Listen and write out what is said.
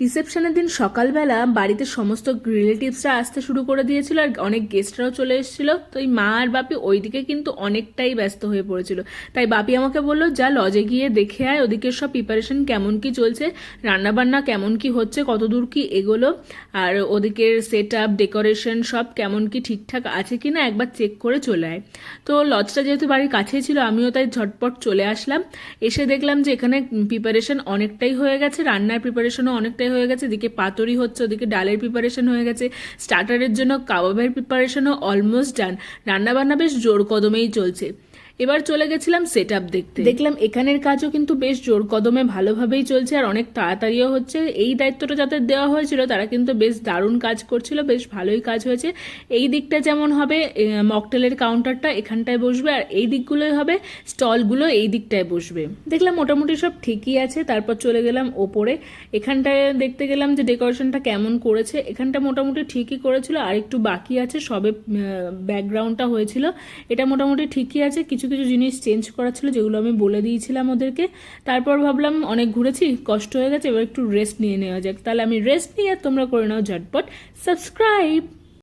রিসেপশনের দিন সকালবেলা বাড়িতে সমস্ত রিলেটিভসরা আসতে শুরু করে দিয়েছিল আর অনেক গেস্টরাও চলে এসেছিল। তো এই মা আর বাপি ওইদিকে কিন্তু অনেকটাই ব্যস্ত হয়ে পড়েছিল। তাই বাপি আমাকে বলল, যা লজে গিয়ে দেখে আয়, ওদিকের সব প্রিপারেশন কেমন কি চলছে, রান্নাবান্না কেমন কি হচ্ছে কত দূর কি এগোলো, আর ওদিকের সেট আপ ডেকোরেশন সব কেমন কি ঠিকঠাক আছে কি না একবার চেক করে চলে আয়। তো লজটা যেহেতু বাড়ির কাছেই ছিল, আমিও তাই ঝটপট চলে আসলাম। এসে দেখলাম যে এখানে প্রিপারেশন অনেকটাই হয়ে গেছে, রান্নার প্রিপারেশনও অনেকটাই হয়ে গেছে, এদিকে পাতুরি হচ্ছে, ওদিকে ডালের প্রিপারেশন হয়ে গেছে স্টার্টারের জন্য, কাবাবের প্রিপারেশনও অলমোস্ট ডান রান্নাবান্না বেশ জোর কদমেই চলছে। এবার চলে গেছিলাম সেট আপ দেখতে। দেখলাম এখানের কাজও কিন্তু বেশ জোর কদমে ভালোভাবেই চলছে আর অনেক তাড়াতাড়িও হচ্ছে। এই দায়িত্বটা যাদের দেওয়া হয়েছিল তারা কিন্তু বেশ দারুণ কাজ করছিল, বেশ ভালোই কাজ হয়েছে। এই দিকটা যেমন হবে মকটেলের কাউন্টারটা এখানটায় বসবে আর এই দিকগুলোই হবে, স্টলগুলো এই দিকটায় বসবে। দেখলাম মোটামুটি সব ঠিকই আছে, তারপর চলে গেলাম ওপরে। এখানটায় দেখতে গেলাম যে ডেকোরেশনটা কেমন করেছে। এখানটা মোটামুটি ঠিকই করেছিল আর একটু বাকি আছে, সবে ব্যাকগ্রাউন্ডটা হয়েছিল। এটা মোটামুটি ঠিকই আছে কিছু কিছু জিনিস চেঞ্জ করা ছিল, যেগুলো আমি বলে দিয়েছিলাম ওদেরকে। তারপর ভাবলাম অনেক ঘুরেছি, কষ্ট হয়ে গেছে, এবার একটু রেস্ট নিয়ে নেওয়া যাক। তাহলে আমি রেস্ট নিয়ে তোমরা করে নাও ঝটপট সাবস্ক্রাইব